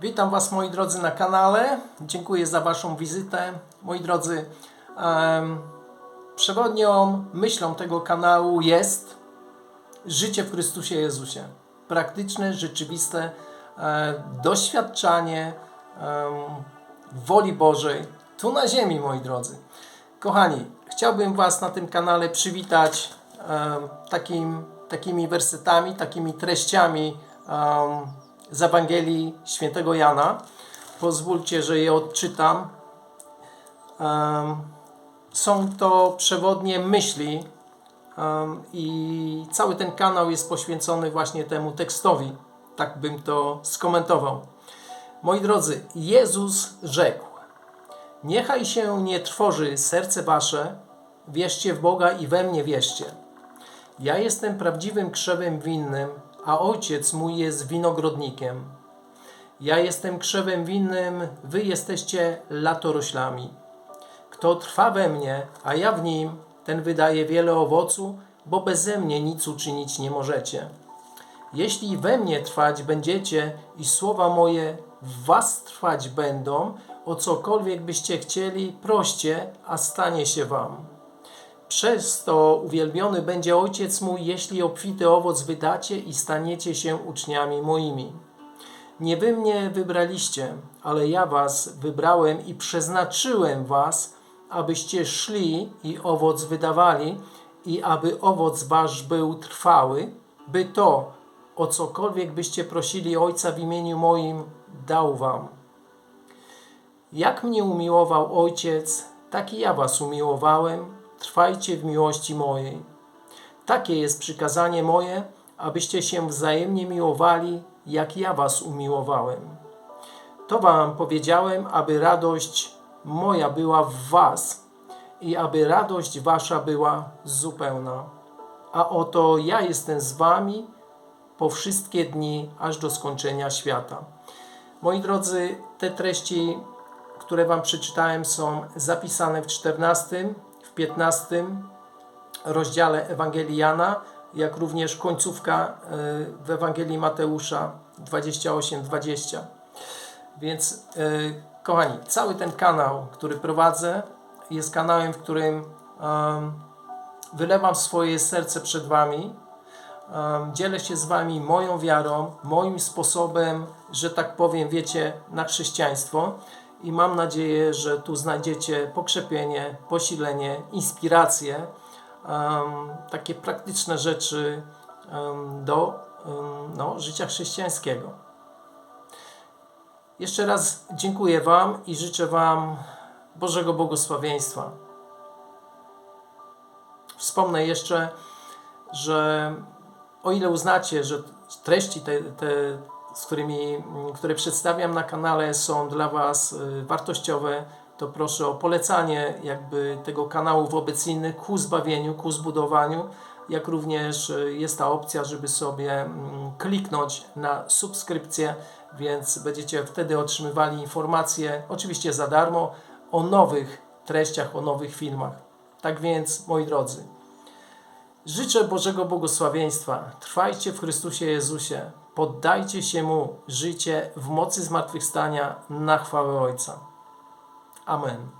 Witam Was moi drodzy na kanale. Dziękuję za Waszą wizytę. Moi drodzy, em, przewodnią myślą tego kanału jest życie w Chrystusie Jezusie. Praktyczne, rzeczywiste e, doświadczanie woli Bożej tu na ziemi, moi drodzy. Kochani, chciałbym Was na tym kanale przywitać takim, takimi wersetami, takimi treściami z Ewangelii Świętego Jana. Pozwólcie, że je odczytam. Są to przewodnie myśli i cały ten kanał jest poświęcony właśnie temu tekstowi. Tak bym to skomentował. Moi drodzy, Jezus rzekł: Niechaj się nie trwoży serce wasze, wierzcie w Boga i we mnie wierzcie. Ja jestem prawdziwym krzewem winnym, a ojciec mój jest winogrodnikiem. Ja jestem krzewem winnym, wy jesteście latoroślami. Kto trwa we mnie, a ja w nim, ten wydaje wiele owocu, bo beze mnie nic uczynić nie możecie. Jeśli we mnie trwać będziecie i słowa moje w was trwać będą, o cokolwiek byście chcieli, proście, a stanie się wam. Przez to uwielbiony będzie Ojciec mój, jeśli obfity owoc wydacie i staniecie się uczniami moimi. Nie wy mnie wybraliście, ale ja was wybrałem i przeznaczyłem was, abyście szli i owoc wydawali, i aby owoc wasz był trwały, by to, o cokolwiek byście prosili Ojca w imieniu moim, dał wam. Jak mnie umiłował Ojciec, tak i ja was umiłowałem. Trwajcie w miłości mojej. Takie jest przykazanie moje, abyście się wzajemnie miłowali, jak ja was umiłowałem. To wam powiedziałem, aby radość moja była w was i aby radość wasza była zupełna. A oto ja jestem z wami po wszystkie dni, aż do skończenia świata. Moi drodzy, te treści, które Wam przeczytałem, są zapisane w 14, w 15 rozdziale Ewangelii Jana, jak również końcówka y, w Ewangelii Mateusza 28-20. Więc, y, kochani, cały ten kanał, który prowadzę, jest kanałem, w którym wylewam swoje serce przed Wami, dzielę się z Wami moją wiarą, moim sposobem, że tak powiem, wiecie, na chrześcijaństwo i mam nadzieję, że tu znajdziecie pokrzepienie, posilenie, inspirację, um, takie praktyczne rzeczy um, do um, no, życia chrześcijańskiego. Jeszcze raz dziękuję Wam i życzę Wam Bożego Błogosławieństwa. Wspomnę jeszcze, że o ile uznacie, że treści te, te z którymi, które przedstawiam na kanale są dla Was y, wartościowe, to proszę o polecanie jakby tego kanału wobec innych ku zbawieniu, ku zbudowaniu, jak również y, jest ta opcja, żeby sobie mm, kliknąć na subskrypcję, więc będziecie wtedy otrzymywali informacje, oczywiście za darmo, o nowych treściach, o nowych filmach. Tak więc, moi drodzy, Życzę Bożego błogosławieństwa. Trwajcie w Chrystusie Jezusie. Poddajcie się Mu życie w mocy zmartwychwstania na chwałę Ojca. Amen.